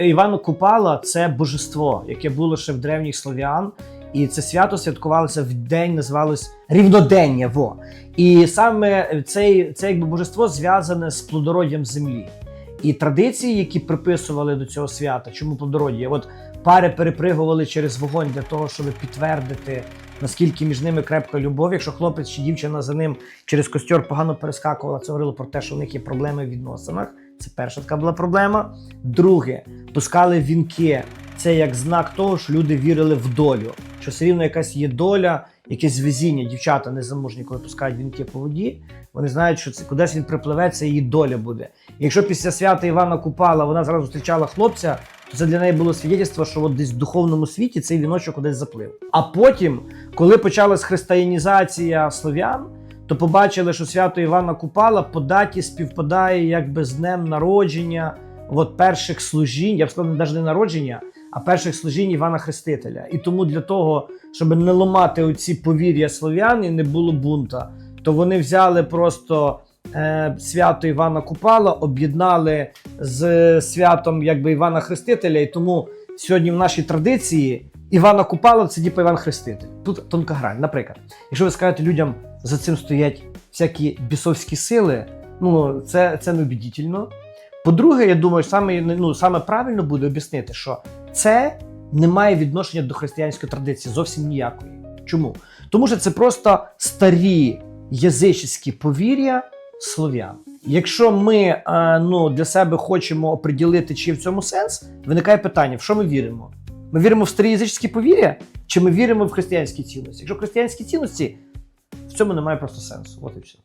Івано Купала це божество, яке було ще в древніх слов'ян. І це свято святкувалося в день, називалось рівнодення. Во. І саме цей, це якби божество зв'язане з плодороддям землі. І традиції, які приписували до цього свята, чому плодородія? От пари перепригували через вогонь для того, щоб підтвердити, наскільки між ними крепка любов. Якщо хлопець чи дівчина за ним через костер погано перескакувала, це говорило про те, що в них є проблеми в відносинах. Це перша така була проблема. Друге, пускали вінки. Це як знак того, що люди вірили в долю, що все рівно якась є доля, якесь везіння. Дівчата незамужні, коли пускають вінки по воді, вони знають, що це кудись він припливе, це її доля буде. Якщо після свята Івана Купала вона зразу зустрічала хлопця, то це для неї було свідчення, що от десь в духовному світі цей віночок кудись заплив. А потім, коли почалась християнізація слов'ян, то побачили, що свято Івана Купала по даті співпадає якби з днем народження от перших служінь, я б сказав, навіть не народження, а перших служінь Івана Хрестителя. І тому для того, щоб не ламати оці повір'я слов'ян і не було бунта, то вони взяли просто е, свято Івана Купала, об'єднали з святом якби Івана Хрестителя. І тому сьогодні в нашій традиції Івана Купала це типу Іван Хреститель. Тут тонка грань. Наприклад, якщо ви скажете людям, за цим стоять всякі бісовські сили, ну це, це неубедительно. По-друге, я думаю, саме, ну, саме правильно буде об'яснити, що це не має відношення до християнської традиції зовсім ніякої. Чому? Тому що це просто старі язичські повір'я слов'ян. Якщо ми е, ну, для себе хочемо оприділити, чи в цьому сенс, виникає питання: в що ми віримо? Ми віримо в старі язичські повір'я, чи ми віримо в християнські цінності? Якщо християнські цінності, в цьому немає просто сенсу. От і все.